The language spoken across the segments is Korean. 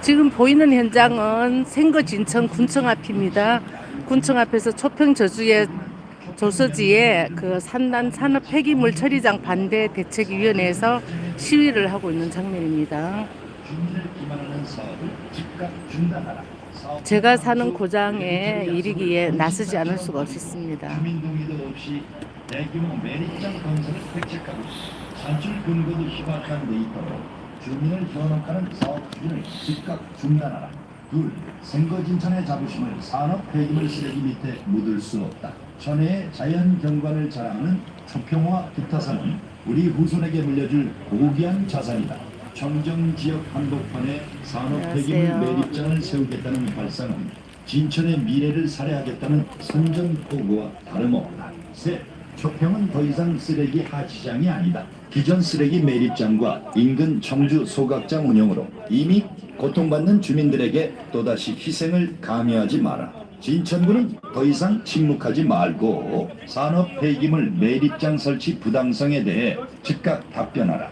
지금 보이는 현장은 생거 진천 군청 앞입니다. 군청 앞에서 초평 저주의 조서지에 그 산단 산업 폐기물 처리장 반대 대책위원회에서 시위를 하고 있는 장면입니다. 제가 사는 고장에 이르기에 나서지 않을 수가 없었습니다. 대규모 매립장 건설을 획책하고 산출 근거도 희박한 데이터로 주민을 현혹하는 사업 추진을 즉각 중단하라. 둘, 생거진천의 자부심을 산업 폐기물 쓰레기 밑에 묻을 수 없다. 천혜의 자연 경관을 자랑하는 초평화 기타산은 우리 후손에게 물려줄 고귀한 자산이다. 청정 지역 한복판에 산업 폐기물. 매립장을 세우겠다는 발상은 진천의 미래를 살해하겠다는 선전 포고와 다름없다. 셋, 초평은 더 이상 쓰레기 하치장이 아니다. 기존 쓰레기 매립장과 인근 청주 소각장 운영으로 이미 고통받는 주민들에게 또다시 희생을 강요하지 마라. 진천구는 더 이상 침묵하지 말고 산업 폐기물 매립장 설치 부당성에 대해 즉각 답변하라.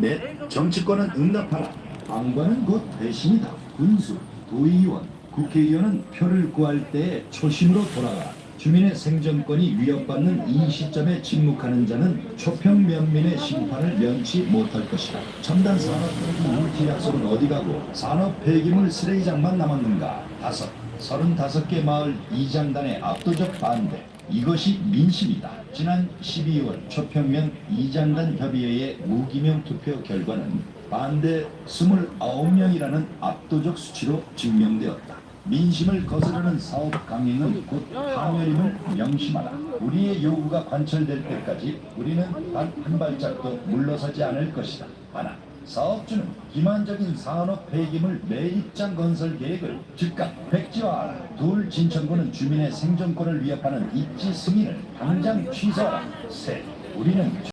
넷, 정치권은 응답하라. 방관은 곧 대신이다. 군수, 도의원, 국회의원은 표를 구할 때의 초심으로 돌아가 주민의 생존권이 위협받는 이 시점에 침묵하는 자는 초평 면민의 심판을 면치 못할 것이다. 첨단 산업 물티 약속은 어디 가고 산업 폐기물 쓰레기장만 남았는가? 다섯. 35개 마을 이장단의 압도적 반대. 이것이 민심이다. 지난 12월 초평면 이장단 협의회의 무기명 투표 결과는 반대 29명이라는 압도적 수치로 증명되었다. 민심을 거스르는 사업 강행은 곧 파멸임을 명심하라. 우리의 요구가 관철될 때까지 우리는 단 한 발짝도 물러서지 않을 것이다. 하나. 사업주는 기만적인 산업 폐기물 매입장 건설 계획을 즉각 백지화하라. 둘, 진천구는 주민의 생존권을 위협하는 입지 승인을 당장 취소하라. 셋, 우리는